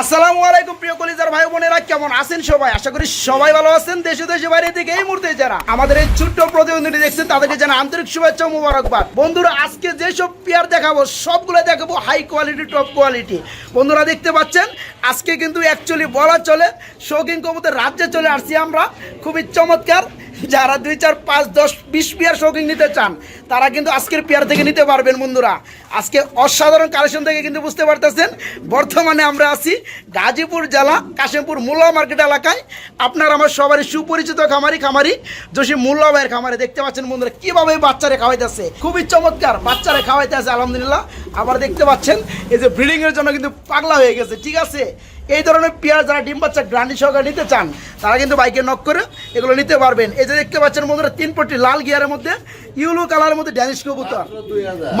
আসসালামু আলাইকুম, প্রিয় কলিজার ভাই বোনেরা, কেমন আছেন সবাই? আশা করি সবাই ভালো আছেন, দেশে দেশে, বাইরে থেকে এই মুহূর্তে যারা আমাদের এই ছোট্ট প্রতিবন্ধী দেখছেন, তাদেরকে জানা আন্তরিক শুভেচ্ছা মুবারকবাদ। বন্ধুরা, আজকে যেসব পেয়ার দেখাবো সবগুলো দেখাবো হাই কোয়ালিটি টপ কোয়ালিটি বন্ধুরা, দেখতে পাচ্ছেন, আজকে কিন্তু অ্যাকচুয়ালি বলা চলে, শৌখিন কবুতর রাজ্যে চলে আসছি আমরা। খুবই চমৎকার। যারা দুই, চার, পাঁচ, দশ, বিশ পেয়ার শৌখিন নিতে চান, তারা কিন্তু আজকের পেয়ার থেকে নিতে পারবেন বন্ধুরা। আজকে অসাধারণ কালেকশন থেকে কিন্তু বুঝতে পারতেছেন। বর্তমানে আমরা আছি গাজীপুর জেলা, কাশিমপুর মুল্লা মার্কেট এলাকায়। আপনার আমার সবারই সুপরিচিত খামারি খামারি, জসি মুল্লা ভাইয়ের খামারে দেখতে পাচ্ছেন বন্ধুরা, কীভাবে বাচ্চারে খাওয়াইতেছে। খুবই চমৎকার, বাচ্চারে খাওয়াইতেছে, আলহামদুলিল্লাহ। আবার দেখতে পাচ্ছেন, এই যে ব্রিডিং এর জন্য কিন্তু পাগলা হয়ে গেছে, ঠিক আছে? এই ধরনের পেয়ার যারা ডিম বাচ্চা গ্রান্ডি সহকারে নিতে চান তারা কিন্তু বাইকে নক করে এগুলো নিতে পারবেন। এই যে দেখতে পাচ্ছেন বন্ধুরা তিন পট্টি লাল গিয়ারের মধ্যে ইউলো কালারের মধ্যে ড্যানিশ কবুতর।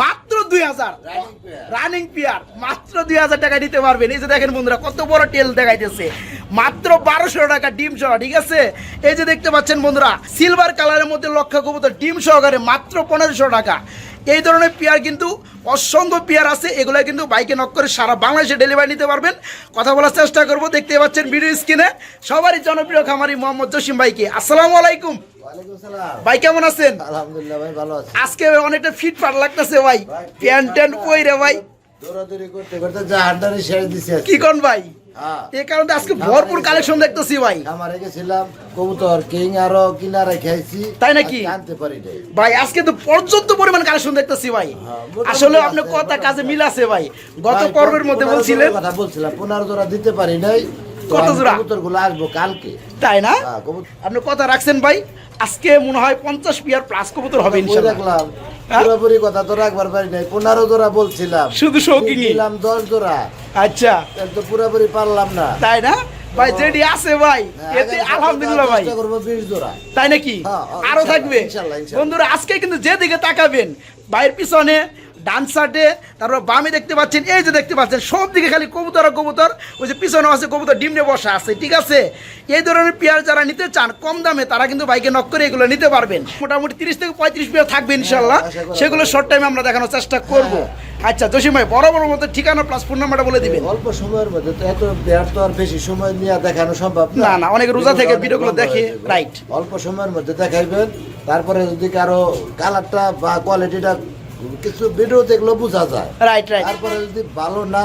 মাত্র দুই হাজার। রানিং পেয়ার মাত্র দুই হাজার টাকা নিতে পারবেন। এই যে দেখেন বন্ধুরা কত বড় টেল দেখাইতেছে। মাত্র বারোশো টাকা ডিম সহ ঠিক আছে? এই যে দেখতে পাচ্ছেন বন্ধুরা সিলভার কালারের মধ্যে লক্ষ কবুতর ডিম সহকারে মাত্র পনেরোশো টাকা। এই ধরনের পেয়ার কিন্তু অসংখ্য পেয়ার আছে এগুলো কিন্তু বাইকে নক করে সারা বাংলাদেশে ডেলিভারি নিতে পারবেন। কথা বলার চেষ্টা করব দেখতে পাচ্ছেন ভিডিও স্ক্রিনে সবারই জনপ্রিয় খামারি মোহাম্মদ জসিম ভাইকে। আসসালামু আলাইকুম। ভাই কেমন আছেন? আলহামদুলিল্লাহ ভাই ভালো আছি। আজকে অনেকটা ফিট ফাট লাগতেছে ভাই। প্যান্ট ট্যান্ট পইরে ভাই। দৌড়াদৌড়ি করতে করতে জাহান্নারে শেষ দিছি আজকে। কি কোন ভাই? হ্যাঁ। কারণে আজকে ভরপুর কালেকশন দেখতেছি ভাই। খামারে গেছিলাম কবুতর কিং আরও কিনারে খাইছি তাই নাকি? আনতে পারি ভাই আজকে তো পর্যাপ্ত পরিমাণ কালেকশন দেখতেছি ভাই। হ্যাঁ, আসলে আপনি কথা কাজে মিল আছে ভাই। গত পর্বের মধ্যে বলছিলেন কথা বলছিলাম পনেরো জোড়া দিতে পারি নাই। কত জোড়া? কবুতরগুলো আসব কালকে। তাই না? হ্যাঁ, আপনি কথা রাখছেন ভাই। আজকে মনে হয় পঞ্চাশ পিয়ার প্লাস কবুতর হবে হ্যাঁ? পুরোপুরি কথা তো রাখবার পারি নাই পনেরো জোড়া বলছিলাম। শুধু সৌকি দিলাম দশ জোড়া। আচ্ছা। তো পুরোপুরি পারলাম না। তাই না? ভাই যেটি আছে ভাই হ্যাঁ, এতে আলহামদুলিল্লাহ ভাই। তাই নাকি? হ্যাঁ, হ্যাঁ, আরও থাকবে। বন্ধুরা আজকে কিন্তু যেদিকে তাকাবেন ভাইয়ের পিছনে ডান সাইডে তারপর বামে দেখতে পাচ্ছেন এই যে দেখতে পাচ্ছেন সব দিকে খালি কবুতর আর কবুতর ওই যে পিছনে আছে কবুতর ডিম নিয়ে বসা আছে ঠিক আছে? এই ধরনের পেয়ার যারা নিতে চান কম দামে তারা কিন্তু বাইকে নক করে এগুলো নিতে পারবেন। মোটামুটি তিরিশ থেকে পঁয়ত্রিশ পেয়ার থাকবে ইনশাল্লাহ হ্যাঁ, করা সেগুলো শর্ট টাইমে আমরা দেখানোর চেষ্টা করব। আচ্ছা জসিম ভাই বড় বড় মতো ঠিকানা প্লাস ফোন নাম্বারটা বলে দিবেন। অল্প সময়ের মধ্যে তো এত তো আর বেশি সময় নিয়ে দেখানো সম্ভব না, না, অনেকে রোজা থেকে ভিডিওগুলো দেখে, রাইট অল্প সময়ের মধ্যে দেখাইবেন তারপরে যদি কারও কালারটা বা কোয়ালিটিটা কিছু ভিডিও দেখল বোঝা যায়। রাইট রাইট তারপরে যদি ভালো না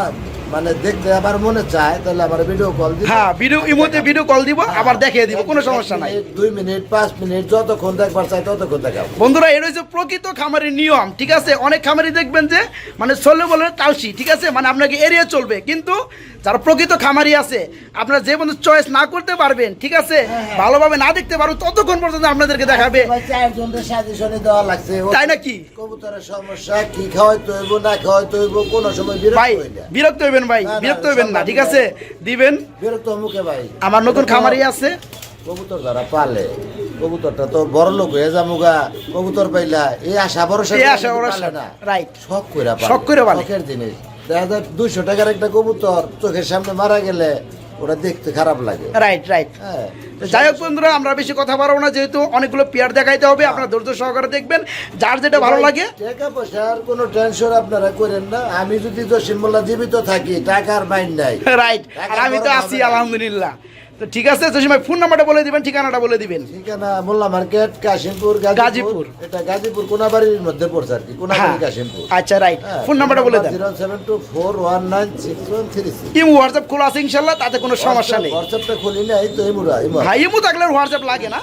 মানে দেখতে আবার মনে চায় তাহলে আবার ভিডিও কল দিবে। হ্যাঁ ভিডিও ইমোতে ভিডিও কল দিব আবার দেখিয়ে দিব কোনো সমস্যা নাই। দুই মিনিট পাঁচ মিনিট যতক্ষণ দেখবার চাই ততক্ষণ দেখাবো বন্ধুরা এটা হচ্ছে প্রকৃত খামারের নিয়ম ঠিক আছে? অনেক খামারি দেখবেন যে মানে বলে টালসি ঠিক আছে? মানে আপনাকে চলবে। কিন্তু যারা প্রকৃত খামারি আছে আপনারা যে বন্ধু চয়েস না করতে পারবেন ঠিক আছে? ভালোভাবে না দেখতে পারবেন ততক্ষণ পর্যন্ত আপনাদেরকে দেখাবে। সাজেশনে দেওয়া লাগছে। তাই নাকি? কবুতরের সমস্যা কি খাওয়াইতে হইব না খাওয়াইতে হইব কোনো সময় বিরক্ত ভাই হই না। হইবেন ভাই বিরক্ত হইবেন না ঠিক আছে? দিবেন। বিরক্ত মুখে ভাই। আমার নতুন খামারি আছে। কবুতর যারা পালে কবুতরটা তো বড় লোক হয়ে যামুগা কবুতর পাইলা এই আশা ভরসা এই আশা ভরসা, না। রাইট শখ কইরা পালে শখ কইরা পালে। জিনিস। দেখা যায় দুইশো টাকার একটা কবুতর চোখের সামনে মারা গেলে ওটা দেখতে খারাপ লাগে। রাইট রাইট হ্যাঁ। যাই হোক বন্ধুরা আমরা বেশি কথা বাড়াবো না যেহেতু অনেকগুলো পেয়ার দেখাইতে হবে আপনারা ধৈর্য সহকারে দেখবেন। যার যেটা ভালো লাগে। টাকা পয়সার কোনো টেনশন আপনারা করেন না। আমি যদি তো মোল্লা জীবিত থাকি টাকার মাইন্ড নাই। রাইট আর আমি তো আছি আলহামদুলিল্লাহ। তো ঠিক আছে জসিম ভাই ফোন নাম্বারটা বলে দিবেন ঠিকানাটা বলে দিবেন। ঠিকানা মোল্লা মার্কেট কাশিমপুর গাজীপুর। এটা গাজীপুর কোনাবাড়ির মধ্যে পড়ছে আর কি কোন কোনাবাড়ি কাশিমপুর। আচ্ছা রাইট ফোন নাম্বারটা বলে দেন। Zero seven two four one nine six one three six imo WhatsApp খোলা আছে ইনশাল্লাহ তাতে কোনো সমস্যা নেই। হোয়াটসঅ্যাপটা খুলি নাই তো ইমুরা ইমুরা হ্যাঁ ইমু থাকলে হোয়াটসঅ্যাপ লাগে না।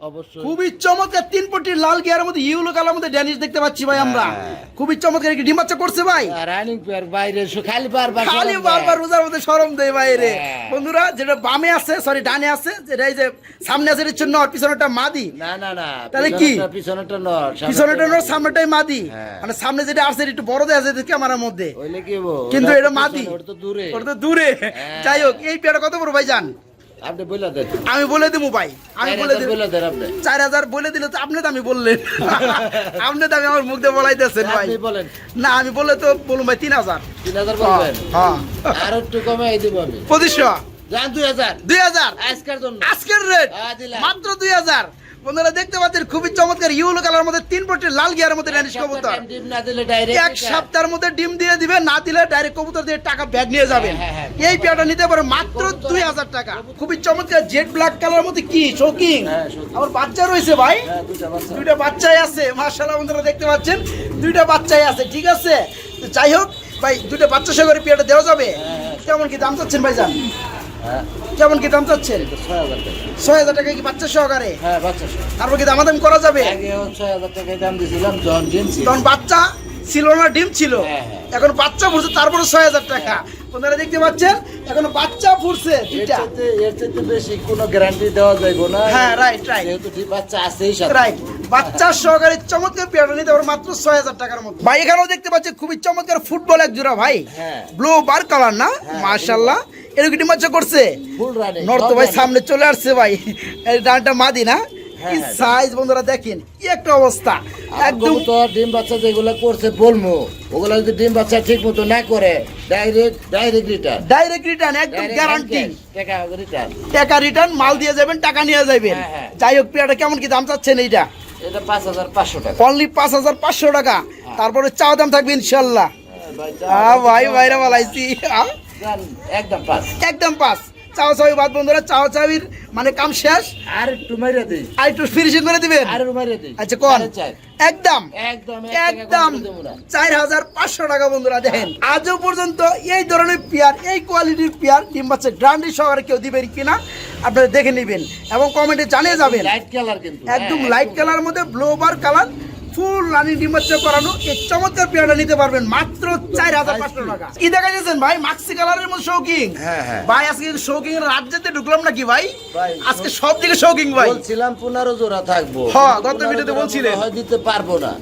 অবশ্যই। খুবই চমৎকার তিন পটির লাল গিয়ারের মধ্যে ইউলো কালার মধ্যে ড্যানিশ দেখতে পাচ্ছি ভাই আমরা। হ্যাঁ। খুবই চমৎকার একটি ডিম বাচ্চা করছে ভাই। রানিং পেয়ার বাইরে খালি বারবার খালি বারবার রোজার মধ্যে দেয় বাইরে। হ্যাঁ। বন্ধুরা যেটা বামে আছে সরি ডানে আছে যেটা এই যে সামনে আছে এটা নর পিছনেটা মাদি। না না না তাহলে কি? পিছনেটা নর সামনেটাই মাদি। হ্যাঁ। মানে সামনে যেটা আছে একটু বড় দেয়া যায় ক্যামেরার মধ্যে? কিন্তু এটা মাদি। ওটা তো দূরে। ওটা তো দূরে। যাই হোক এই পেয়ারটা কত বড় ভাই জান আপনি বলে দেন। আমি বলে দিব ভাই আমি বলে দিব। বলে দেন আপনি। চার হাজার বলে দিলে তো আপনি আমি বললেন। আপনি আমি আমার মুখ দিয়ে বলাইতেছেন ভাই। আপনি বলেন। না আমি বলে তো বলুন ভাই তিন হাজার। তিন হাজার বলবেন? হ্যাঁ আর একটু কমে দিব আমি। 2500 যান দুই হাজার। দুই হাজার। আজকের জন্য। আজকের রেট হ্যাঁ। মাত্র দুই হাজার। বন্ধুরা দেখতে পাচ্ছেন খুবই চমৎকার ইউলো কালার মধ্যে তিন পটের লাল গিয়ারের মধ্যে ড্যানিশ কবুতর। এক সপ্তাহের মধ্যে ডিম দিয়ে দিবে না দিলে ডাইরেক্ট কবুতর দিয়ে টাকা ব্যাগ নিয়ে যাবেন হ্যাঁ, হ্যাঁ, এই পেয়ারটা নিতে পারে মাত্র দুই হাজার টাকা। খুবই চমৎকার জেড ব্ল্যাক কালার মধ্যে কি শোকিং হ্যাঁ, আমার বাচ্চা রয়েছে ভাই? হ্যাঁ দুইটা বাচ্চাই আছে মার্শাল্লাহ বন্ধুরা দেখতে পাচ্ছেন দুইটা বাচ্চাই আছে ঠিক আছে? যাই হোক ভাই দুইটা বাচ্চা সহ করে পেয়ারটা দেওয়া যাবে। হ্যাঁ। কেমন কি দাম চাচ্ছেন ভাই যান হ্যাঁ। কেমন কি দাম চাচ্ছেন? ছয় হাজার টাকা। কি বাচ্চা সহকারে? হ্যাঁ বাচ্চা তারপর কি দামাদাম করা যাবে? ছয় হাজার টাকায় দাম দিয়েছিলাম তখন বাচ্চা ছিল না ডিম ছিল। হ্যাঁ, হ্যাঁ। এখন বাচ্চা ফুটছে তারপরে ছয় হাজার টাকা। আপনারা দেখতে পাচ্ছেন এখন বাচ্চা ফুটছে এর চাইতে বেশি কোনো গ্যারান্টি দেওয়া যাইব না। হ্যাঁ, right. যেহেতু বাচ্চা আছেই রাইট বাচ্চার সহকারে চমৎকার পেয়ারটা নিতে পারো মাত্র ছয় হাজার টাকার মতো। ভাই এখানেও দেখতে পাচ্ছি খুবই চমৎকার ফুটবল এক জোড়া ভাই। হ্যাঁ। ব্লু বার কালার না? হ্যাঁ, মার্শাল্লাহ এরকম বাচ্চা করছে। নর্থ ভাই সামনে চলে আসছে ভাই। ডানটা মাদি না? হ্যাঁ, কি হ্যাঁ। সাইজ বন্ধুরা দেখেন কি একটা অবস্থা। একদম তো ডিম বাচ্চা যেগুলো করছে বলব ওগুলো যদি ডিম বাচ্চা ঠিক মতো না করে direct direct return direct return একদম গ্যারান্টি টাকা রিটার্ন টাকা রিটার্ন মাল দিয়ে যাবেন টাকা নিয়ে যাবেন। হ্যাঁ, হ্যাঁ। যাই হোক পেয়ারটা কেমন কি দাম চাচ্ছেন এইটা? এটা পাঁচ হাজার পাঁচশো টাকা। অনলি পাঁচ হাজার পাঁচশো টাকা। তারপরে চাও দাম থাকবে ইনশাল্লাহ। হ্যাঁ, ভাই, ভাইরা বলাইছি। একদম পাস। বাদ বন্ধুরা মানে কাম শেষ। আর একটু মাইরে দিই আর একটু ফিনিশিং করে দিবেন? আর মাইরে দিই আচ্ছা কোন? চার। একদম। একদম একদম। চার হাজার পাঁচশো টাকা বন্ধুরা দেখেন। আজও পর্যন্ত এই ধরনের পেয়ার এই কোয়ালিটির পেয়ার ডিম বাচ্চা গ্রান্ডি সহকারে কেউ দিবেন কিনা আপনারা দেখে নেবেন এবং কমেন্টে জানিয়ে যাবেন। লাইট কালার কিন্তু। একদম হ্যাঁ, লাইট কালার মধ্যে ব্লোবার কালার ফুল রানি ডিম বাচ্চা করানো এই চমৎকার পেয়ারটা নিতে পারবেন মাত্র চার হাজার পাঁচশো টাকা। কি দেখা যাচ্ছেন ভাই মাক্সি কালারের মধ্যে শৌকিং হ্যাঁ, হ্যাঁ। ভাই আজকে শৌকিং এর রাজ্যতে ঢুকলাম নাকি ভাই? আজকে সব দিকে শৌকিং ভাই। বলছিলাম পনেরো জোড়া থাকব। হ্যাঁ, গত ভিডিওতে বলছিলেন। হয় দিতে পারব না।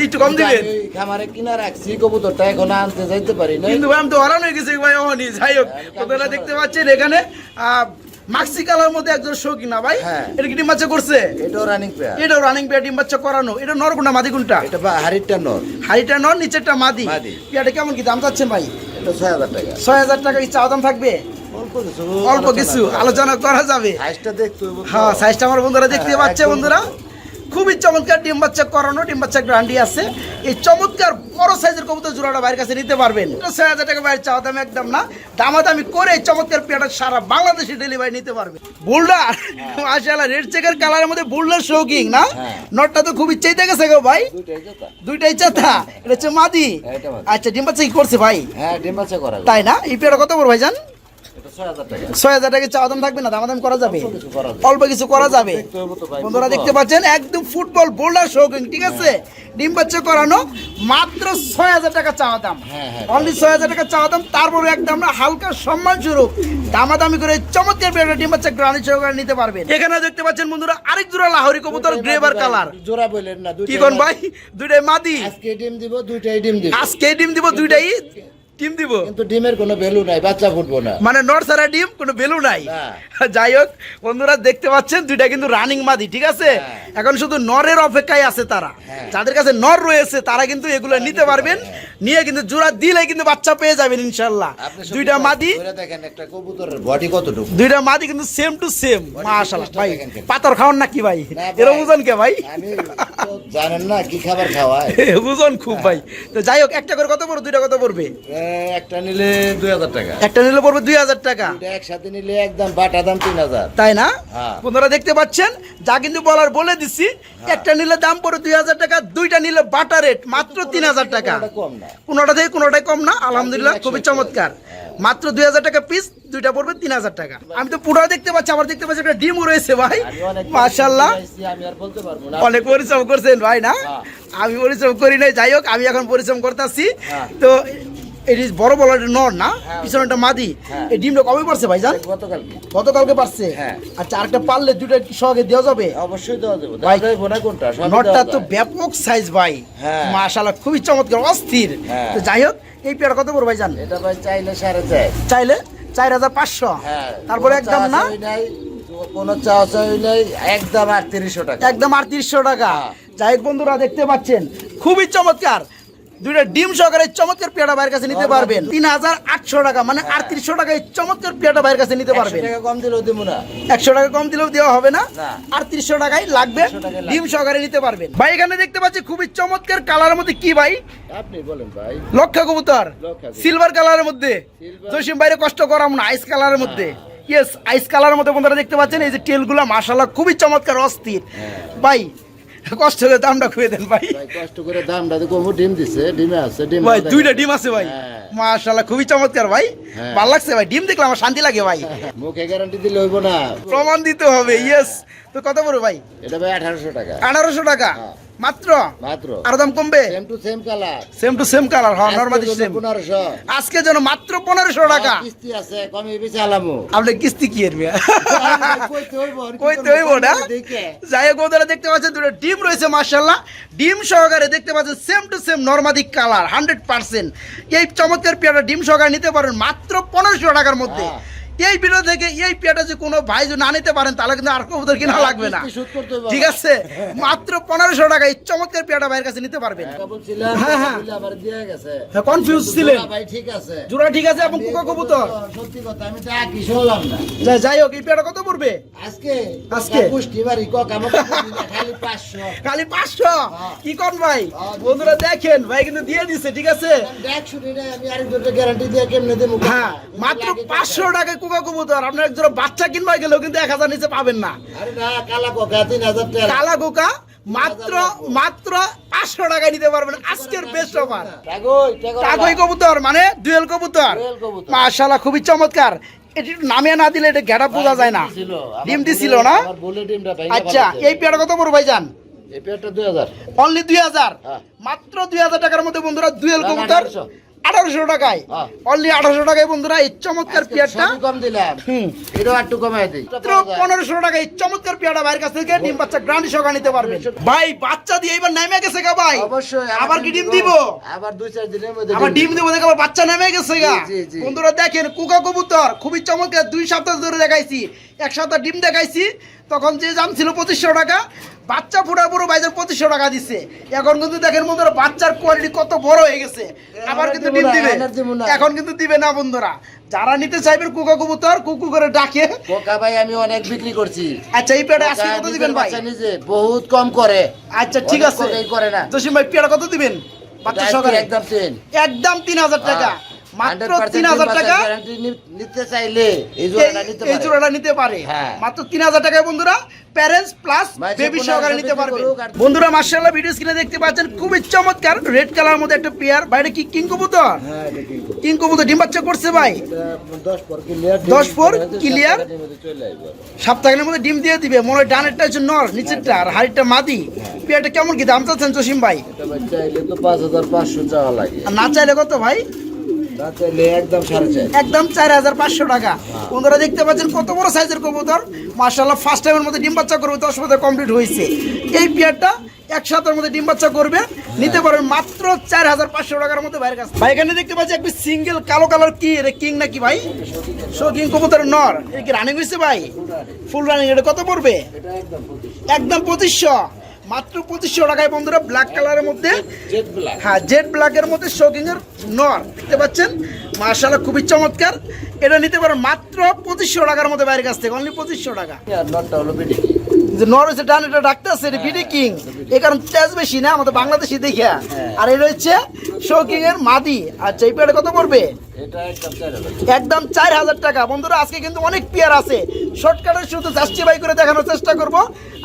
একটু কম দিবেন। খামারে কিনা রাখছি কবুতরটা এখন আনতে যাইতে পারি না কিন্তু ভাই আমি তো হরান হয়ে গেছি ভাই ওহনি যাই হোক হ্যাঁ, আপনারা দেখতে পাচ্ছেন এখানে। আহ, মাক্সি কালার মধ্যে একজন শৌখিন না ভাই? হ্যাঁ। এটা কি ডিম বাচ্চা করছে? এটাও রানিং পেয়ার এটাও রানিং পেয়ার ডিম বাচ্চা করানো। এটা নরকুন্ডা মাদি কোনটা? এটা বা হাড়িটা নর। হাইটা নর নিচেরটা মাদি। পেয়ারটা কেমন কি দাম চাচ্ছেন ভাই? এটা ছয় হাজার টাকা। ছয় হাজার টাকা কি চাওয়া দাম থাকবে? অল্প কিছু। আলোচনা করা যাবে। সাইজটা দেখতে হ্যাঁ সাইজটা আমার বন্ধুরা দেখতে হ্যাঁ, পাচ্ছে বন্ধুরা। খুবই চমৎকার ডিম বাচ্চা করানো ডিম বাচ্চা গ্রান্ডি আছে। এই চমৎকার বড় সাইজের কবুতর জোড়াটা বাইরের কাছে নিতে পারবেন। ছয় হাজার টাকা বাইরে চাওয়া দাম একদম না। দামাদামি করে এই চমৎকার পেয়ারটা সারা বাংলাদেশে ডেলিভারি নিতে পারবে। বুলডার মাশাআল্লাহ রেড চেকের কালারের মধ্যে বুলডার শৌকিং না? হ্যাঁ। নটটা তো খুবই চাইতে গেছে গো ভাই। দুইটাই। চাতা এটা হচ্ছে মাদি। হ্যাঁ, মাদি। আচ্ছা ডিম বাচ্চা কি করছে ভাই? হ্যাঁ ডিম বাচ্চা করা তাই না? এই পেয়ারটা কত বড় ভাই জান ছয় হাজার টাকা। চাওয়া দাম থাকবে না দামাদাম করা যাবে। অল্প কিছু করা যাবে। অল্প কিছু করা যাবে। দেখতে হইব তো ভাই, বন্ধুরা দেখতে পাচ্ছেন একদম ফুটবল বোল্ডার শৌখিন ঠিক আছে? ডিম বাচ্চা করানো মাত্র ছয় হাজার টাকা চাওয়া দাম। হ্যাঁ, হ্যাঁ। অনলি ছয় হাজার টাকা চাওয়া দাম তারপরে একদম না হালকা সম্মান স্বরূপ। দামাদামি করে চমৎকার ডিম বাচ্চা গ্রানি সহকারে নিতে পারবেন। এখানে দেখতে পাচ্ছেন বন্ধুরা আরেক জোড়া লাহরি কবুতর গ্রেভার কালার। জোড়া বললেন না কি কোন ভাই? দুইটাই মাদি। আজকে ডিম দিব দুইটাই ডিম দিব। আজকে ডিম দিব দুইটাই ডিম দিব? কিন্তু ডিমের কোনো ভ্যালু নাই বাচ্চা ফুটবো না। মানে নর সারা ডিম কোনো বেলু নাই? যাই হোক বন্ধুরা দেখতে পাচ্ছেন দুইটা কিন্তু রানিং মাদি ঠিক আছে? হ্যাঁ। এখন শুধু নরের অপেক্ষায় আছে তারা। হ্যাঁ। যাদের কাছে নর রয়েছে তারা কিন্তু এগুলো নিতে পারবেন। নিয়ে কিন্তু জোড়া দিলে কিন্তু বাচ্চা পেয়ে যাবেন ইনশাল্লাহ দুইটা মাদি দেখেন একটা কবুতরের বডি কতটুকু? দুইটা মাদি কিন্তু সেম টু সেম মাশাআল্লাহ। ভাই। পাতর খাওয়ান না ভাই, এর বুঝন কে ভাই? আমি জানেন না কি খাবার খাওয়ায়। বুঝন খুব ভাই। তো যাই হোক একটা করে কত পড়বে? দুইটা কত পড়বে? একটা নিলে দুই হাজার টাকা। একটা নিলে পড়বে দুই হাজার টাকা। একসাথে নিলে একদম বাটা দাম তিন হাজার। তাই না? হ্যাঁ। দেখতে পাচ্ছেন যা কিন্তু বলার বলে দিচ্ছি একটা নিলে দাম পড়ে দুই হাজার টাকা দুইটা নিলে বাটা রেট মাত্র তিন হাজার টাকা। কোনোটা কম থেকে কোনোটাই কম না আলহামদুলিল্লাহ খুবই চমৎকার। মাত্র দুই হাজার টাকা পিস দুইটা পড়বে তিন হাজার টাকা। আমি তো পুরো দেখতে পাচ্ছি আবার দেখতে পাচ্ছি একটা ডিমও রয়েছে ভাই। আমি অনেক পরিশ্রম করছেন ভাই না? হ্যাঁ। আমি পরিশ্রম করি নাই যাই হোক আমি এখন পরিশ্রম করতেছি। হ্যাঁ। তো এটি বড় বড় একটা নর না হ্যাঁ। পিছনে মাদি হ্যাঁ। এই ডিমটা কবে পারছে ভাই জান গতকালকে। পারছে? হ্যাঁ। আচ্ছা আরেকটা পারলে দুটো সহগে দেওয়া যাবে? অবশ্যই দেওয়া যাবে। ভাই, না কোনটা? নটটা তো ব্যাপক সাইজ ভাই। মাশাআল্লাহ খুবই চমৎকার অস্থির। তো যাই হোক এই পেয়ার কত পড়বে ভাই জান এটা ভাই চাইলে সাড়ে চাই চাইলে চার হাজার পাঁচশো। তারপরে একদম না? কোনো চা চাই নাই একদম আটত্রিশশো টাকা। একদম আটত্রিশশো টাকা। যাই হোক বন্ধুরা দেখতে পাচ্ছেন খুবই চমৎকার। দুইটা ডিম সহকারে চমৎকার পেয়াটা ভাইয়ের কাছে নিতে পারবেন। তিন হাজার আটশো টাকা মানে আটত্রিশশো টাকায় চমৎকার পেয়াটা ভাইয়ের কাছে নিতে পারবেন। কম দিলেও দিব না। একশো টাকা কম দিলেও দেওয়া হবে না। আটত্রিশশো টাকায় লাগবে 300 টাকায় লাগবে। ডিম সহকারে নিতে পারবেন। ভাই এখানে দেখতে পাচ্ছি খুবই চমৎকার কালারের মধ্যে কি ভাই? আপনি বলেন ভাই। লক্ষা কবুতর। সিলভার কালারের মধ্যে। জসিম বাইরে কষ্ট করাম না আইস কালারের মধ্যে। ইয়েস আইস কালারের মধ্যে বন্ধুরা দেখতে পাচ্ছেন এই যে টেলগুলো মাশাআল্লাহ খুবই চমৎকার অস্থির। ভাই কষ্ট করে দামটা খুঁজে দেন ভাই। কষ্ট করে দামটা তো কমু ডিম দিছে ডিমে আছে ডিম ভাই দুইটা ডিম আছে ভাই। হ্যাঁ। মাশাআল্লাহ খুবই চমৎকার ভাই। হ্যাঁ। ভালো লাগছে ভাই ডিম দেখলে আমার শান্তি লাগে ভাই। মুখে গ্যারান্টি দিলে হইব না। প্রমাণ দিতে হবে ইয়েস তো কত বড় ভাই? এটা ভাই আঠারোশো টাকা। আঠারোশো টাকা? হ্যাঁ। মাত্র? মাত্র। আর দাম কমবে? Same to same colour same to same colour হ্যাঁ নর্মালি সেম পনেরোশো। আজকে যেন মাত্র পনেরোশো টাকা। কিস্তি আছে কমে বেশি আলামু। আপনি কিস্তি কি এরবে কইতে হইব না। যাই হোক বন্ধুরা দেখতে পাচ্ছেন দুটো ডিম রয়েছে মার্শাল্লাহ ডিম সহকারে দেখতে পাচ্ছেন সেম টু সেম নর্মাদিক কালার হান্ড্রেড পার্সেন্ট এই চমৎকার পেয়ারা ডিম সহকারে নিতে পারেন মাত্র পনেরোশো টাকার মধ্যে। হ্যাঁ। এই ভিডিও থেকে এই পেয়াটা যে কোনো ভাই যদি না নিতে পারেন তাহলে কিন্তু আর কবুতর কিনা লাগবে না। ঠিক আছে? মাত্র পনেরোশো টাকা এই চমৎকার পেয়াটা ভাইয়ের কাছে নিতে পারবেন। টাকা হ্যাঁ, হ্যাঁ। বলে আবার দিয়ে গেছে। কনফিউজ ছিলেন। ঠিক জোড়া ঠিক আছে এবং কুকা কবুতর সত্যি কথা আমি তো একই শুনলাম না। যাই হোক এই পেয়াটা কত পড়বে? আজকে? খালি পাঁচশো। হ্যাঁ। কি কর ভাই? বন্ধুরা দেখেন ভাই কিন্তু দিয়ে দিছে ঠিক আছে? হ্যাঁ মাত্র পাঁচশো টাকায় কুকা কবুতর আপনার বাচ্চা গেলেও কিন্তু এক হাজার নিচে পাবেন না। কালা কোকা টাকা। মাত্র মাত্র পাঁচশো টাকায় নিতে পারবেন। আজকের বেস্ট অফার টাগই কবুতর মানে দুয়েল কবুতর। মাশাআল্লাহ খুবই চমৎকার। এটি নামিয়ে না দিলে এটা ঘেরা বোঝা যায় না। ছিল, ডিম দিছিল না? আচ্ছা এই পেয়ারা কত বড় ভাইজান? এই পেয়ারটা দুই হাজার। অনলি দুই হাজার। হ্যাঁ। মাত্র দুই হাজার টাকার মধ্যে বন্ধুরা দুয়েল কবুতর। 1800 আঠারোশো টাকায়। অনলি আঠারোশো টাকায় বন্ধুরা এই চমৎকার পেয়ারটা। কম দিলাম। এটাও একটু কমাই দিই। পনেরোশো টাকায় এই চমৎকার পেয়ারটা ভাইয়ের কাছ থেকে ডিম বাচ্চা গ্রান্ডি সহকারে নিতে পারবেন। ভাই বাচ্চা দিয়ে এবার নেমে গেছে গা ভাই। অবশ্যই আবার কি ডিম দিব? আবার দুই চার দিনের মধ্যে আবার ডিম দেবো। দেখে আবার বাচ্চা নেমে গেছে গা। বন্ধুরা দেখেন কুকা কবুতর খুবই চমৎকার। দুই সপ্তাহ ধরে দেখাইছি এক সপ্তাহ ডিম দেখাইছি। তখন যে দাম ছিল পঁচিশশো টাকা বাচ্চা ফুটার পুরো বাইজার পঁচিশশো টাকা দিচ্ছে এখন কিন্তু দেখেন বন্ধুরা বাচ্চার কোয়ালিটি কত বড় হয়ে গেছে। আবার কিন্তু ডিম দিবে। এখন কিন্তু দিবে না বন্ধুরা। যারা নিতে চাইবেন কুকা কবুতর কুকু করে ডাকে। কোকা ভাই আমি অনেক বিক্রি করছি। আচ্ছা এই পেয়ারা আজকে কত দিবেন ভাই? নিজে বহুত কম করে। আচ্ছা ঠিক আছে। কোকাই করে না। জসিম ভাই পেয়ারা কত দিবেন? বাচ্চা সহকারে। একদম চেন একদম তিন হাজার টাকা। মাত্র তিন হাজার টাকা নিতে চাইলে এই এই জোড়াটা নিতে পারে। জোড়াটা নিতে পারে। হ্যাঁ। মাত্র তিন হাজার টাকায় বন্ধুরা প্যারেন্টস প্লাস বেবি সহকারে নিতে পারবে। বন্ধুরা মার্শাল্লাহ ভিডিও স্ক্রিনে দেখতে পাচ্ছেন খুবই চমৎকার রেড কালার মধ্যে একটা পেয়ার বাইরে কি কিং কবুতর? হ্যাঁ কিং কবুতর। ডিম বাচ্চা করছে ভাই। দশ পর ক্লিয়ার 10 পর clear? চলে আসবে। সপ্তাহের মধ্যে ডিম দিয়ে দিবে। মনে হয় ডানেরটা হচ্ছে নর নিচেরটা। আর হাড়িটা মাদি। পেয়ারটা কেমন কি দাম চাচ্ছেন জসিম ভাই? না চাইলে কত ভাই? একদম চার। হাজার পাঁচশো টাকা। বন্ধুরা দেখতে পাচ্ছেন কত বড় সাইজের কবুতর। ফার্স্ট মধ্যে ডিম বাচ্চা করবে, দশ কমপ্লিট হয়েছে। এই মধ্যে করবে। নিতে পারবেন মাত্র চার হাজার পাঁচশো টাকার মধ্যে দেখতে সিঙ্গেল কালো কালার কি? কিং নাকি ভাই? কিং কবুতর, নর। কি রানিং হয়েছে ভাই? ফুল রানিং এটা কত পড়বে? একদম পঁচিশশো। মাত্র পঁচিশশো টাকায় বন্ধুরা ব্ল্যাক কালারের মধ্যে হ্যাঁ জেড ব্ল্যাকের মধ্যে শোকিং এর নর দেখতে পাচ্ছেন? মার্শাল্লাহ খুবই চমৎকার। এটা নিতে পারেন মাত্র পঁচিশশো টাকার মধ্যে বাইরের কাছ থেকে অনলি পঁচিশশো টাকা। হলো যে ডান এটা ডাক্তার আছে এটা বিডি কিং এ কারণ বেশি না আমাদের বাংলাদেশি দেখা আর এই রয়েছে শোকিং এর মাদি। আর এই পেয়ারে কত পড়বে? একদম চার হাজার। টাকা। বন্ধুরা আজকে কিন্তু অনেক পেয়ার আছে। শর্টকাটে শুধু করে দেখানোর চেষ্টা করব।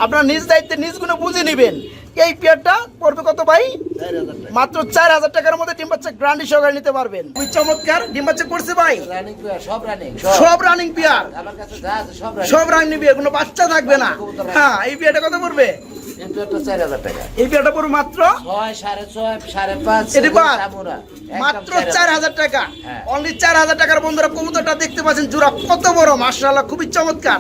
আপনারা নিজ দায়িত্বে নিজ গুণে বুঝে নেবেন। এই পেয়ারটা পড়বে কত ভাই? মাত্র চার হাজার টাকার মধ্যে ডিম বাচ্চা গ্রান্ডি সহকারে নিতে পারবেন। খুবই চমৎকার। ডিম বাচ্চা করছে ভাই? সব রানিং পেয়ার সব। রানিং পেয়ার কোনো বাচ্চা থাকবে না। হ্যাঁ এই পেয়ারটা কত পড়বে? কিন্তু চার হাজার টাকা। এই বিয়াটা পড়বে মাত্র? ছয় সাড়ে ছয় সাড়ে পাঁচ এটি মাত্র চার হাজার। টাকা। হ্যাঁ। অনলি চার হাজার টাকার বন্ধুরা কবুতরটা দেখতে পাচ্ছেন জোড়া কত বড় মার্শাল্লাহ খুবই চমৎকার।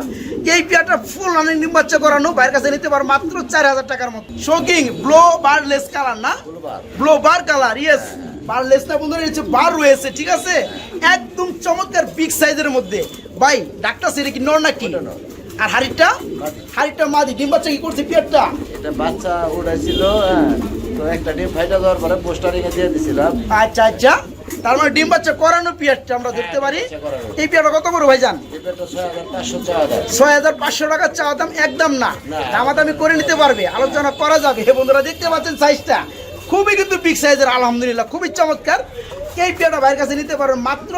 এই পেয়ারটা ফুল ডিম করানো বাইরের কাছে নিতে পারো মাত্র চার হাজার টাকার মতো। শোকিং ব্লো বারলেস কালার না? ব্লো বার কালার ইয়েস বারলেসটা বন্ধুরা বার রয়েছে ঠিক আছে? একদম চমৎকার বিগ সাইজের মধ্যে। ভাই ডাক্তার সেটা কি নর নাকি? আর হাড়িটা? হাড়িটা মাদি ডিম বাচ্চা কি করছে পেয়ারটা এটা বাচ্চা উড়াইছিল হ্যাঁ। তো একটা ডিম ফাইটা দেওয়ার পরে পোস্টারিং এ দিয়ে দিছিলাম। আচ্ছা আচ্ছা। তার মানে ডিম বাচ্চা করানো পিয়ারটা আমরা দেখতে পারি। এই পিয়ারটা কত করে ভাইজান? ছয় হাজার পাঁচশো টাকা চাওয়া দাম একদম না। দামাদামি করে নিতে পারবে। আলোচনা করা যাবে। হে বন্ধুরা দেখতে পাচ্ছেন সাইজটা খুবই কিন্তু বিগ সাইজের আলহামদুলিল্লাহ। খুবই চমৎকার। এই পেয়ারটা ভাইয়ের কাছে নিতে পারবেন মাত্র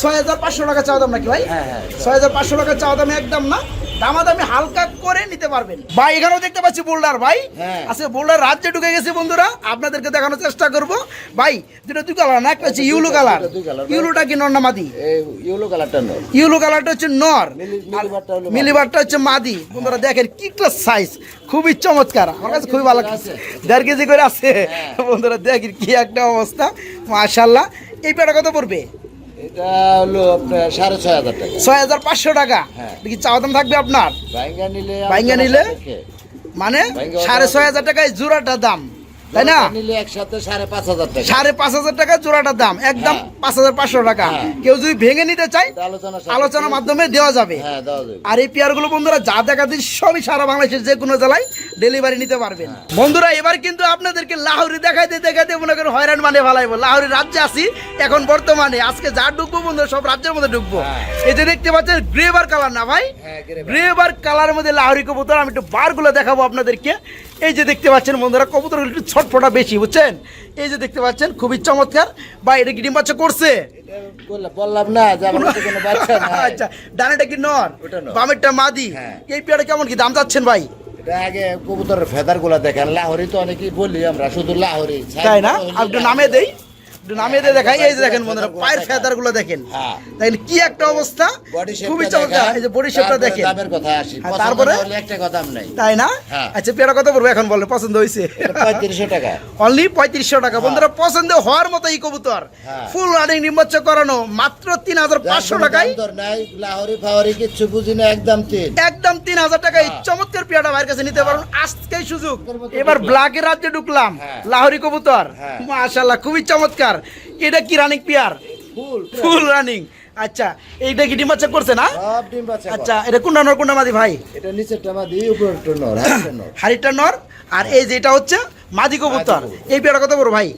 ছয় হাজার পাঁচশো টাকা চাওয়া দাম নাকি ভাই? হ্যাঁ, হ্যাঁ। ছয় হাজার পাঁচশো টাকা চাওয়া দাম একদম না। দামাদামি হালকা করে নিতে পারবেন। ভাই এখানেও দেখতে পাচ্ছি বোল্ডার ভাই। হ্যাঁ। আচ্ছা বোল্ডার রাজ্যে ঢুকে গেছে বন্ধুরা আপনাদেরকে দেখানোর চেষ্টা করব। ভাই দুটো দুই কালার না? একটা হচ্ছে ইউলো কালার। ইউলোটা কি নর না মাদি? ইউলো কালারটা নয় ইউলো কালারটা হচ্ছে নর। মিলিবারটা হচ্ছে মাদি। বন্ধুরা দেখেন কি একটা সাইজ খুবই চমৎকার। আমার কাছে খুবই ভালো লাগছে। দেড় কেজি করে আছে। হ্যাঁ। বন্ধুরা দেখেন কি একটা অবস্থা। মাশাল্লাহ এই পেটা কত পড়বে? এটা হলো আপনার সাড়ে ছয় হাজার টাকা। ছয় হাজার পাঁচশো টাকা? হ্যাঁ। কি চাওয়া দাম থাকবে আপনার? বাইঙ্গা নিলে বাইঙ্গা নিলে? মানে সাড়ে ছয় হাজার টাকায় জোড়াটা দাম তাই না? একসাথে সাড়ে পাঁচ হাজার টাকা। সাড়ে পাঁচ হাজার টাকা জোড়াটার দাম একদম হ্যাঁ। পাঁচ হাজার পাঁচশো টাকা। হ্যাঁ। কেউ যদি ভেঙে নিতে চায় আলোচনার মাধ্যমে দেওয়া যাবে। দেওয়া যাবে। আর এই পেয়ারগুলো বন্ধুরা যা দেখা দিন সবই সারা বাংলাদেশের যে কোনো জেলায় ডেলিভারি নিতে পারবেন। বন্ধুরা এবার কিন্তু আপনাদেরকে লাহোরি দেখাইতে দেখাইতে মনে করেন হয়রান মানে ভালাইবো লাহোরি রাজ্যে আছি এখন বর্তমানে আজকে যা ঢুকবো বন্ধুরা সব রাজ্যের মধ্যে ঢুকবো। হ্যাঁ। এই যে দেখতে পাচ্ছেন গ্রেভার কালার না ভাই? হ্যাঁ। গ্রেভার কালারের মধ্যে লাহোরি কবুতর আমি একটু বারগুলো দেখাবো আপনাদেরকে। এই যে দেখতে পাচ্ছেন বন্ধুরা কবুতর একটু ছটফটা বেশি বুঝছেন? এই যে দেখতে পাচ্ছেন খুবই চমৎকার। বা এটা কি ডিম বাচ্চা করছে? বললাম- না আচ্ছা ডানেটা কি নর। বামেরটা মাদি। হ্যাঁ। এই পেয়ারটা কেমন কি দাম চাচ্ছেন ভাই? আগে কবুতরের ফেদারগুলা দেখেন লাহরি তো অনেকেই বলি আমরা শুধু লাহরি। তাই না? আর নামে দেই। একটু নামে দিয়ে দেখাই। এই যে দেখেন বন্ধুরা পায়ের ফেদারগুলো দেখেন। হ্যাঁ। কি একটা অবস্থা? খুবই চমৎকার। এই যে বডি শেপটা দেখেন। দামের কথা আসি। হ্যাঁ, তারপরে? একটা কথা নাই। তাই না? হ্যাঁ। আচ্ছা পেয়ারা কত পড়বে এখন বলে পছন্দ হয়েছে পঁয়ত্রিশশো টাকা। অনলি পঁয়ত্রিশশো টাকা। বন্ধুরা পছন্দ হওয়ার মতো এই কবুতর। ফুল রানিং নির্বাচ করানো মাত্র তিন হাজার পাঁচশো কোনো টাকায়। দাম দর নাই লাহোরি ফাহরি বুঝি একদম তিন। একদম তিন হাজার টাকা এই। চমৎকার ভাইয়ের কাছে নিতে পারুন। আজকেই সুযোগ। এবার ব্ল্যাকের রাজ্যে ঢুকলাম। লাহোরি কবুতর। হ্যাঁ। খুবই চমৎকার। এটা কি running pair? Full full running আচ্ছা এইটা কি ডিম বাচ্চা করছে না? আচ্ছা এটা কোন নর কোনটা মাদি ভাই? এটা নিচের টামা দিয়ে উপরের নর। হাড়িটা নর আর এই যেটা হচ্ছে মাদি কবুতর। এই পেয়ারটা কত বড় ভাই?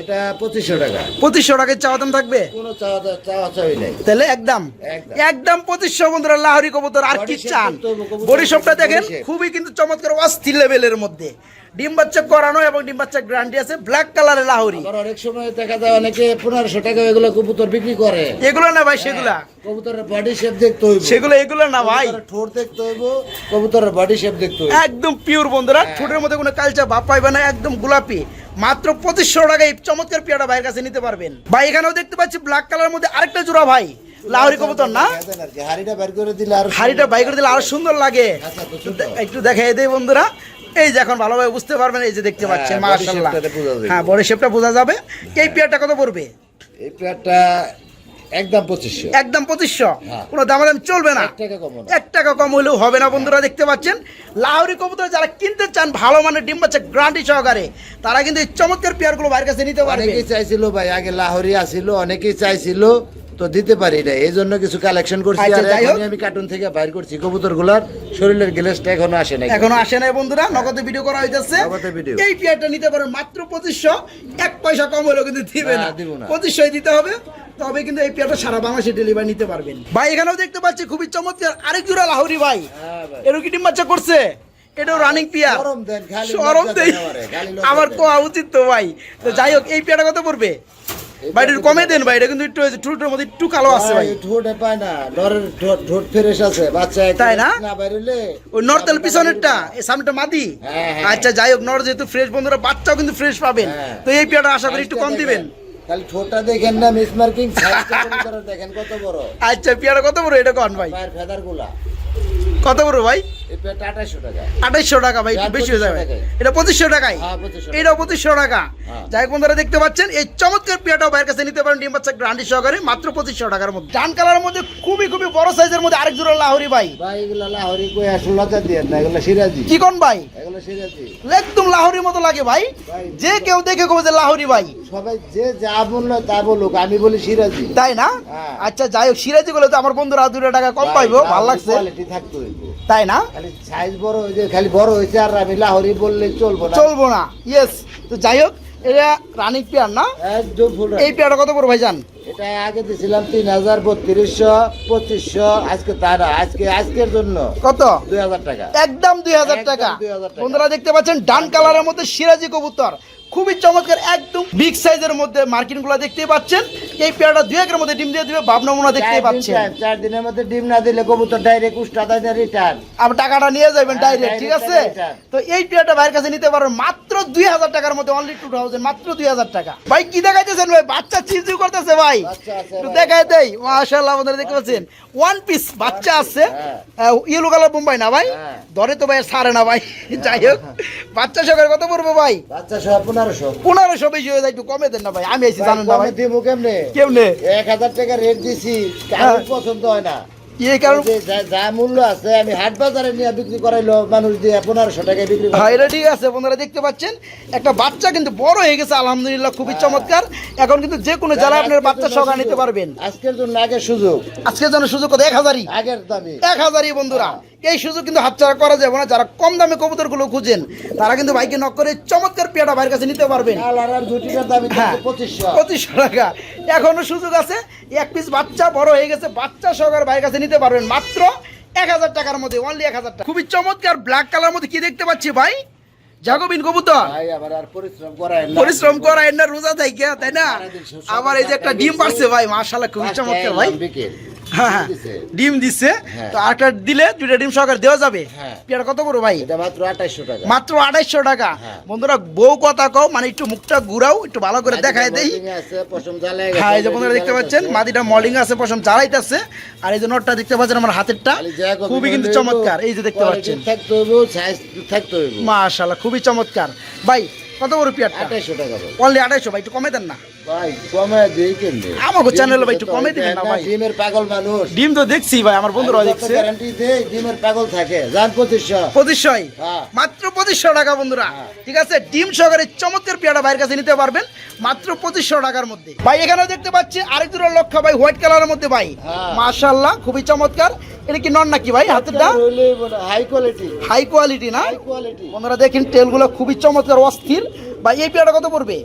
এটা পঁচিশশো টাকা। পঁচিশশো টাকার চাওয়া দাম থাকবে? কোনো চাওয়া চাওয়া চাওয়ি নাই। তাহলে একদম। একদম। একদম পঁচিশশো বন্ধুরা লাহরি কবুতর। আর কি চান? দেখতে হবে, কবুতর বডি শপটা দেখেন খুবই কিন্তু চমৎকার অস্থির লেভেলের মধ্যে। ডিম বাচ্চা করানো এবং ডিম বাচ্চা গ্যারান্টি আছে ব্ল্যাক কালারের লাহরি। অনেক সময় দেখা যায় অনেকে পনেরোশো টাকা এগুলো কবুতর বিক্রি করে। এগুলো না ভাই সেগুলা? কবুতরের বডি শেপ দেখতে হইব। সেগুলো এগুলো না ভাই। ঠোঁট দেখতে হইব কবুতরের বডি শেপ দেখতে হইব। একদম পিওর বন্ধুরা হ্যাঁ। ঠোঁটের মধ্যে কোনো কালচা ভাব পাইবে না একদম গোলাপি। মাত্র পঁচিশশো টাকায় চমৎকার পেয়ারা ভাইয়ের কাছে নিতে পারবেন। ভাই এখানেও দেখতে পাচ্ছি ব্ল্যাক কালার মধ্যে আরেকটা জোড়া ভাই। লাহরি কবুতর না? হাড়িটা করে দিলে আর হাড়িটা বাই করে দিলে আরও সুন্দর লাগে। আচ্ছা। একটু দেখাই বন্ধুরা। এই যে এখন ভালোভাবে বুঝতে পারবেন এই যে দেখতে হ্যাঁ, পাচ্ছেন মাশাআল্লাহ। হ্যাঁ বডি শেপটা বোঝা যাবে। এই পেয়ারটা কত পড়বে? এই প্লেটটা একদম পঁচিশশো। একদম পঁচিশশো। কোনো কোনো দাম চলবে না। এক টাকা কম হলেও হবে না বন্ধুরা দেখতে পাচ্ছেন? লাহরি কবুতর যারা কিনতে চান ভালো মানের ডিম বাচ্চা গ্রান্টি সহকারে তারা কিন্তু এই চমৎকার পেয়ারগুলো বাইরের কাছে নিতে পারে অনেকেই চাইছিল ভাই আগে লাহরি আসিল অনেকেই চাইছিল তো দিতে পারি না এই জন্য কিছু কালেকশন করছি আচ্ছা, আর। এখনই আমি কার্টুন থেকে বাইর করছি। কবুতরগুলার শরীরের গ্লেসটা এখনও আসে নাই। এখনও আসে নাই বন্ধুরা নগদে ভিডিও করা হইতেছে। নগদে video। এই পেয়ারটা নিতে পারেন মাত্র পঁচিশশো। এক পয়সা কম হলেও কিন্তু দিবে না, না। দিব না। পঁচিশশোই দিতে হবে। তবে কিন্তু এই পেয়ারটা সারা বাংলাদেশে ডেলিভারি নিতে পারবেন। ভাই এখানেও দেখতে পাচ্ছি খুবই চমৎকার আরেক জোড়া লাহোরি ভাই। হ্যাঁ ভাই। এরও কি ডিম বাচ্চা করছে? এটাও রানিং পিয়ার শরম দেন, খালি সরম দেই। আমারে। কোয়া উচিত তো ভাই। তো যাই হোক এই পেয়ারটা কত পড়বে? ভাই একটু কমে দেন ভাই এটা কিন্তু একটু ঠুটের মধ্যে একটু কালো আছে ভাই ঠোঁটে পায় না নরের ঠোঁট ফ্রেশ আছে বাচ্চা তাই না? না বাইরেলে ওই নর্থেল পিছনেরটা এই সামনেটা মাদি। হ্যাঁ, হ্যাঁ। আচ্ছা যাই হোক নর যেহেতু ফ্রেশ বন্ধুরা বাচ্চাও কিন্তু ফ্রেশ পাবেন। হ্যাঁ। তো এই পেয়ারটা আশা করি একটু কম দিবেন। খালি ঠোঁটটা দেখেন না মিস মার্কিং দেখেন কত বড়। আচ্ছা পেয়ারা কত বড়? এটা কন ভাই? ফেদারগুলা। কত বড় ভাই? এই পেয়ারটা আঠাশশো টাকা। আঠাইশশো টাকা ভাই একটু বেশি হয়ে যাবে। এটা পঁচিশশো টাকায়? হ্যাঁ, 2500 এটাও পঁচিশশো টাকা। যাই হোক বন্ধুরা দেখতে পাচ্ছেন এই চমৎকার পেয়ারটাও ভাইয়ের কাছে নিতে পারেন ডিম বাচ্চা গ্রান্ডি সহকারে মাত্র পঁচিশশো টাকার মধ্যে। ডান কালারের মধ্যে খুবই খুবই বড় সাইজের মধ্যে আরেক জোড়া লাহরি ভাই। ভাই এগুলা লাহোরি কই আসলে লজ্জা দিয়ে না এগুলো সিরাজি। কি কোন ভাই? এগুলো সিরাজি। একদম লাহরির মতো লাগে ভাই। যে কেউ দেখে কবে যে লাহরি ভাই। সবাই যে যা বলল তা বলুক আমি বলি সিরাজি। তাই না? হ্যাঁ। আচ্ছা যাই হোক সিরাজি গুলো তো আমার বন্ধুরা দুটো টাকা কম পাইবো ভালো লাগছে। কোয়ালিটি থাকতে তাই না? খালি সাইজ বড় হয়েছে খালি বড় হয়েছে আর আমি লাহোরি বললে চলবো না। চলবো না। ইয়েস তো যাই হোক এটা রানিক পেয়ার না? একদম ফুল এই পেয়ারটা কত বড় ভাইজান? এটা আগে দিয়েছিলাম তিন হাজার বত্রিশশো পঁচিশশো আজকে তা না আজকে আজকের জন্য। কত? দুই হাজার টাকা। একদম দুই হাজার টাকা। 2000 টাকা। বন্ধুরা দেখতে পাচ্ছেন ডান কালারের মধ্যে সিরাজি কবুতর। খুবই চমৎকার একদম বিগ সাইজের মধ্যে মার্কিনগুলা দেখতে পাচ্ছেন। এই পেয়ারটা দুই একের মধ্যে ডিম দিয়ে দিবে ভাবনা মোনা দেখতে পাচ্ছেন। চার দিনের মধ্যে ডিম না দিলে কবুতর ডাইরেক্ট উষ্টা দেয় রিটার্ন আবার টাকাটা নিয়ে যাবেন হ্যাঁ, ডাইরেক্ট ঠিক আছে? তো এই পেয়ারটা ভাইয়ের কাছে নিতে পারবেন মাত্র দুই হাজার টাকার মধ্যে অনলি টু থাউজেন্ড মাত্র দুই হাজার টাকা। ভাই কি দেখাইতেছেন ভাই? বাচ্চা চিপচিপ করতেছে ভাই। একটু দেখাই দেই। মাশাআল্লাহ আপনারা দেখতে পাচ্ছেন। ওয়ান পিস বাচ্চা আছে। হ্যাঁ। ইয়েলো কালার বোম্বাই না ভাই? হ্যাঁ। ধরে তো ভাই সারে না ভাই। যাই হোক বাচ্চা সকালে কত পড়বে ভাই। বাচ্চা সহ পনেরোশো। পনেরোশো বেশি হয়ে যায় একটু কমে দেন না ভাই। আমি এসে জানেন না ভাই। দিব কেমনে? কেমনে? এক হাজার টাকা রেট দিছি কারোর হ্যাঁ। পছন্দ হয় না। এই কারণ যা- যা মূল্য আছে আমি হাট বাজারে নিয়ে বিক্রি করাইলো মানুষ দিয়ে পনেরোশো টাকায় বিক্রি হ্যাঁ এটা ঠিক আছে বন্ধুরা দেখতে পাচ্ছেন একটা বাচ্চা কিন্তু বড় হয়ে গেছে আলহামদুলিল্লাহ খুবই চমৎকার। এখন কিন্তু যে কোনো জেলায় আপনার বাচ্চা সহকার নিতে পারবেন। আজকের জন্য আগের সুযোগ। আজকের জন্য সুযোগ কত? এক হাজারই। আগের দামি। এক হাজারই বন্ধুরা। এই সুযোগ কিন্তু হাতছাড়া করা যাবে না। যারা কম দামে কবুতরগুলো খুঁজেন তারা কিন্তু বাইকে নক করে চমৎকার পেয়াটা ভাইয়ের কাছে নিতে পারবেন। হ্যাঁ পঁচিশশো। টাকা। এখনও সুযোগ আছে এক পিস বাচ্চা বড় হয়ে গেছে বাচ্চা সহকার ভাইয়ের কাছে নিতে পারবেন। মাত্র এক হাজার টাকার মধ্যে অনলি এক হাজার টাকা। খুবই চমৎকার ব্ল্যাক কালার মধ্যে কি দেখতে পাচ্ছি ভাই? জাগবিন কবুতর। ভাই পরিশ্রম করায় না। করা এর না রোজা থাকে তাই না? আবার এই যে একটা ডিম পারছে ভাই মাশাআল্লাহ খুবই চমৎকার ভাই। একদম বিকেল। হ্যাঁ হ্যাঁ। ডিম দিচ্ছে হ্যাঁ। তো আরেকটা দিলে দুইটা ডিম সহকারে দেওয়া যাবে। হ্যাঁ। পেয়ার কত বড় ভাই? এটা মাত্র আঠাইশশো টাকা। মাত্র আড়াইশো টাকা। বন্ধুরা বউ কথা কও মানে একটু মুখটা ঘুরাও একটু ভালো করে দেখায় দেই। হ্যাঁ এই যে বন্ধুরা দেখতে পাচ্ছেন মাদিটা মলিং আছে পশম চালাইতেছে আর এই যে নটটা দেখতে পাচ্ছেন আমার হাতেরটা খুবই কিন্তু চমৎকার। এই যে দেখতে পাচ্ছেন। মাশাআল্লাহ খুবই চমৎকার। ভাই কত বড় পেয়ারটা? 2800 টাকা ভাই। অনলি আড়াইশো ভাই একটু কমে দেন না। ভাই, দিই? আমাকে channel এ ভাই একটু কমে দিবেন না ভাই। ডিমের পাগল মানুষ। ডিম তো দেখছি ভাই আমার বন্ধুরা দেখছে। guarantee দেই, ডিমের পাগল থাকে। জান পঁচিশশো। পঁচিশশোই? হ্যাঁ। মাত্র পঁচিশশো টাকা বন্ধুরা। হ্যাঁ। ঠিক আছে? ডিম সহকারে চমৎকার পেয়ারা ভাইয়ের কাছে নিতে পারবেন। মাত্র পঁচিশশো টাকার মধ্যে। ভাই এখানে দেখতে পাচ্ছি আরেক দুটো লক্ষ্য ভাই হোয়াইট কালারের মধ্যে ভাই। হ্যাঁ। মাশাল্লাহ খুবই চমৎকার। এটা কি নন নাকি ভাই হাতেরটা হাই কোয়ালিটি হাই কোয়ালিটি না? দেখেন তেলগুলো খুবই চমৎকার অস্থির। ভাই এই পেয়ারটা কত পড়বে?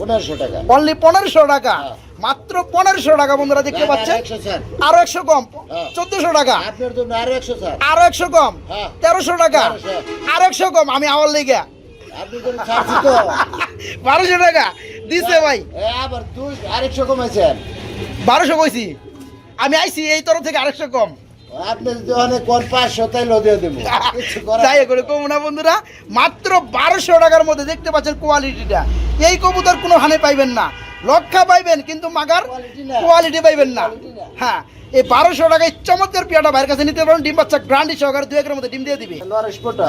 পনেরোশো টাকা। অনলি পনেরোশো টাকা? হ্যাঁ। মাত্র পনেরোশো টাকা বন্ধুরা দেখতে পাচ্ছেন। আরও একশো কম? হ্যাঁ। চোদ্দশো টাকা? আরও একশো কম? হ্যাঁ। তেরোশো টাকা? 1300 আরও একশো কম? আমি লেগে। বারোশো টাকা? দিছে ভাই। আবার আরেকশো কমাইছেন। বারোশো কইছি। আমি আইছি এই তরফ থেকে আরেকশো কম। আপনি কোন পাঁচশো তাই লদিয়ে দেবো। করে কম না বন্ধুরা মাত্র বারোশো টাকার মধ্যে দেখতে পাচ্ছেন কোয়ালিটিটা এই কবুতর কোনো হানে পাইবেন না। লক্ষা পাইবেন কিন্তু মাগার কোয়ালিটি পাইবেন না। হ্যাঁ এই বারোশো টাকায় চমৎকার পিয়াটা ভাইয়ের কাছে নিতে পারেন ডিম বাচ্চা গ্রান্ডি সহকারে দু একের মধ্যে ডিম দিয়ে দিবে।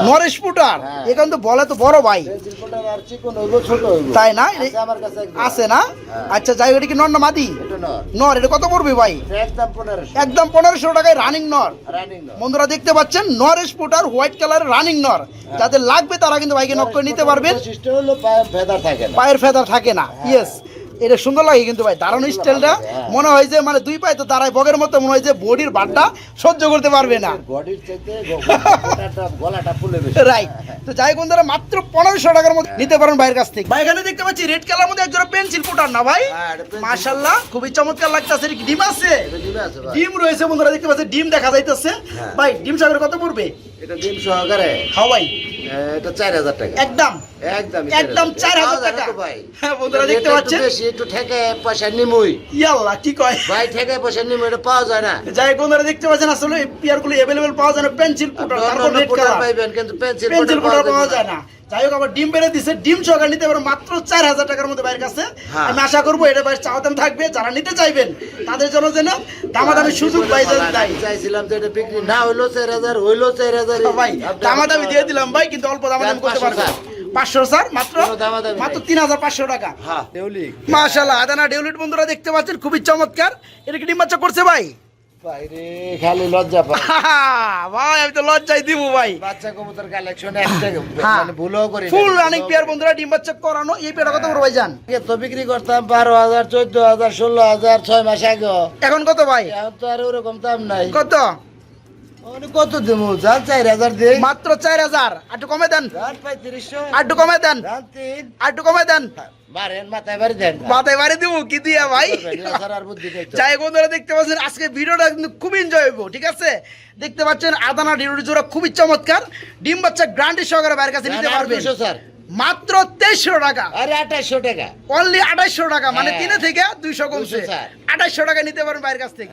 নরেশ পুটার। হ্যাঁ। এখান তো বলে তো বড় ভাই। তাই না? আছে না? হ্যাঁ। আচ্ছা যাই এটা কি নর না মাদি? নর। এটা কত পড়বে ভাই? একদম পনেরোশো। টাকায় রানিং নর। বন্ধুরা দেখতে পাচ্ছেন নরেশ পুটার হোয়াইট কালার রানিং নর। যাদের লাগবে তারা কিন্তু ভাইকে নক করে নিতে পারবেন। পায়ের ফেদার থাকে না। ইয়েস এটা সুন্দর লাগে কিন্তু ভাই দারুণ স্টাইলটা হ্যাঁ। মনে হয় যে মানে দুই পায়ে তো দাঁড়ায় বগের মতো মনে হয় যে বডির বাটটা সহ্য করতে পারবে না। রাইট তো যাই বন্ধুরা মাত্র পনেরোশো টাকার মধ্যে নিতে পারেন ভাইয়ের কাছ থেকে। ভাই এখানে দেখতে পাচ্ছি রেড কালার মধ্যে একজোড়া পেন্সিল পুটার না ভাই? হ্যাঁ, মাশাল্লাহ খুবই চমৎকার লাগতেছে। কি ডিম আছে? ডিমে রয়েছে বন্ধুরা দেখতে পাচ্ছি ডিম দেখা যাইতেছে। হ্যাঁ। ভাই ডিম সাগরে কত পড়বে? এটা ডিম সহকারে। হ্যাঁ ভাই এ, এটা চার হাজার টাকা। একদম। একদম একদম 4,000 টাকা। ভাই। হ্যাঁ, বন্ধুরা দেখতে পাচ্ছেন? বেশি একটু ঠেকে পয়সা নিমুই। ইয়াল্লা কি কয়? ভাই ঠেকে পয়সা নিমুই এটা পাওয়া যায় না। যাই বন্ধুরা দেখতে পাচ্ছেন আসলে পিয়ারগুলো অ্যাভেলেবেল পাওয়া যায় না পেন্সিল পুটার তারপর রেড কালার পাইবেন কিন্তু পেন্সিল পেন্সিল পুটার পাওয়া যায় না। যাই হোক আবার ডিম বেড়ে দিছে। ডিম সহকারে নিতে পারো মাত্র চার হাজার টাকার মধ্যে বাইরের কাছে। হ্যাঁ। আমি আশা করব এটা বাইরে চাওয়াতাম থাকবে। যারা নিতে চাইবেন তাদের জন্য যেন দামাদামি সুযোগ পাই যেন দেয় আমি চাইছিলাম যে এটা বিক্রি না হইল চার হাজার হইল চার হাজার। ভাই দামাদামি দিয়ে দিলাম ভাই কিন্তু অল্প দামাদামি করতে পারবে। পাঁচশো স্যার মাত্র মাত্র তিন হাজার পাঁচশো টাকা। হ্যাঁ। দেউলি মাশাল্লাহ আদানা ডেউলিট বন্ধুরা দেখতে পাচ্ছেন খুবই চমৎকার। এটা কি ডিম বাচ্চা করছে ভাই? বাইরে খালি লজ্জা পায়। ভাই আমি তো লজ্জাই দিব ভাই। বাচ্চা কবুতর কালেকশন একটা হ্যাঁ। মানে ভুলও করি। ফুল রানিং পেয়ার বন্ধুরা ডিম বাচ্চা করানো এই পেয়ারটা কত বড় ভাই জান তো বিক্রি করতাম বারো হাজার চোদ্দ হাজার ষোলো হাজার ছয় মাস আগে। এখন কত ভাই? এখন তো আর ওরকম দাম নাই। কত? ওখানে কত দেবো? যান চার হাজার দিই। মাত্র চার হাজার। একটু কমে দেন। একটু কমে দেন। তিন। কমে দেন। বাড়েন মাথায় বাড়ি দিব কি দিয়া ভাই। যাই বন্ধুরা দেখতে পাচ্ছেন আজকে ভিডিওটা কিন্তু খুব এনজয় ঠিক আছে? দেখতে পাচ্ছেন আদানা ডিউটি জোড়া খুবই চমৎকার। ডিম বাচ্চা গ্রান্টি সহকারে বাইরের কাছে নিতে পারবে স্যার। মাত্র তেইশশো টাকা। আরে টাকা। অনলি আঠাইশশো টাকা মানে হ্যাঁ। তিনে থেকে দুইশো কমছে। আঠাইশশো টাকা নিতে পারেন বাইরের কাছ থেকে।